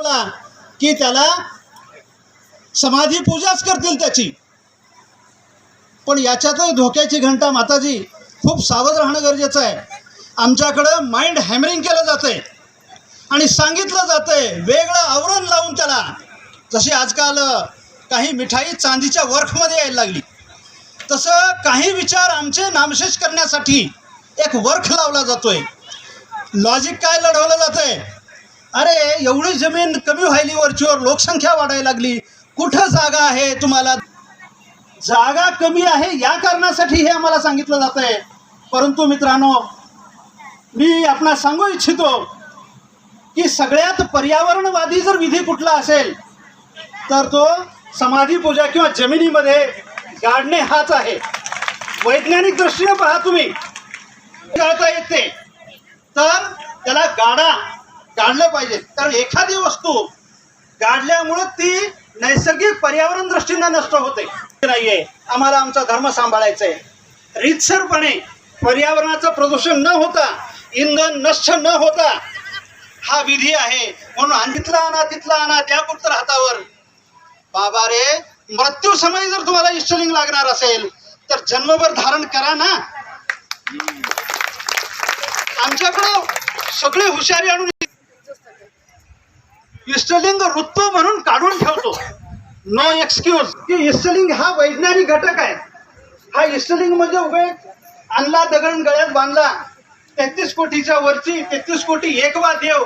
ठेवला की त्याला समाधी पूजाच करतील त्याची. पण याच्यातही धोक्याची घंटा माताजी खूप सावध राहणं गरजेचं आहे. आमच्याकडं माइंड हॅमरिंग केलं जातंय. आणि सांगितलं जातंय वेगळं आवरण लावून त्याला. जशी आजकाल काही मिठाई चांदीच्या वर्खमध्ये यायला लागली. तसं काही विचार आमचे नामशेष करण्यासाठी एक वर्ख लावला जातोय. लॉजिक काय लढवलं जातंय? अरे एवढी जमीन कमी व्हायली वरचीवर लोकसंख्या वाढायला लागली. कुठं जागा आहे तुम्हाला? जागा कमी आहे या कारणासाठी हे आम्हाला सांगितलं जात आहे परंतु मित्रांनो मी आपणा सांगू इच्छितो की सगळ्यात पर्यावरणवादी जर विधी कुठला असेल तर तो समाधी पूजा किंवा जमिनीमध्ये गाडणे हाच आहे. वैज्ञानिक दृष्टीने पहा तुम्ही. गाळता येते. तर त्याला गाडा गाडलं पाहिजे. कारण एखादी वस्तू गाडल्यामुळं ती नैसर्गिक पर्यावरण दृष्टीने नष्ट होते. नाहीये. आम्हाला आमचा धर्म सांभाळायचा आहे रितसरपणे पर्यावरणाचं प्रदूषण न होता इंधन नष्ट न होता हा विधी आहे. म्हणून आणि तिथला आणा तिथला आणा त्या पुत्र हातावर बाबा रे मृत्यू समय जर तुम्हाला इष्टलिंग लागणार असेल तर जन्मभर धारण करा ना. आमच्याकडं सगळी हुशारी आणून इष्टलिंग वृत्त म्हणून काढून ठेवतो. नो एक्सक्यूज की इष्टलिंग हा वैज्ञानिक घटक आहे. हा इष्टलिंग म्हणजे उभे आणला दगड गळ्यात बांधला. तेहतीस कोटीच्या वरची तेहतीस कोटी एकवा देव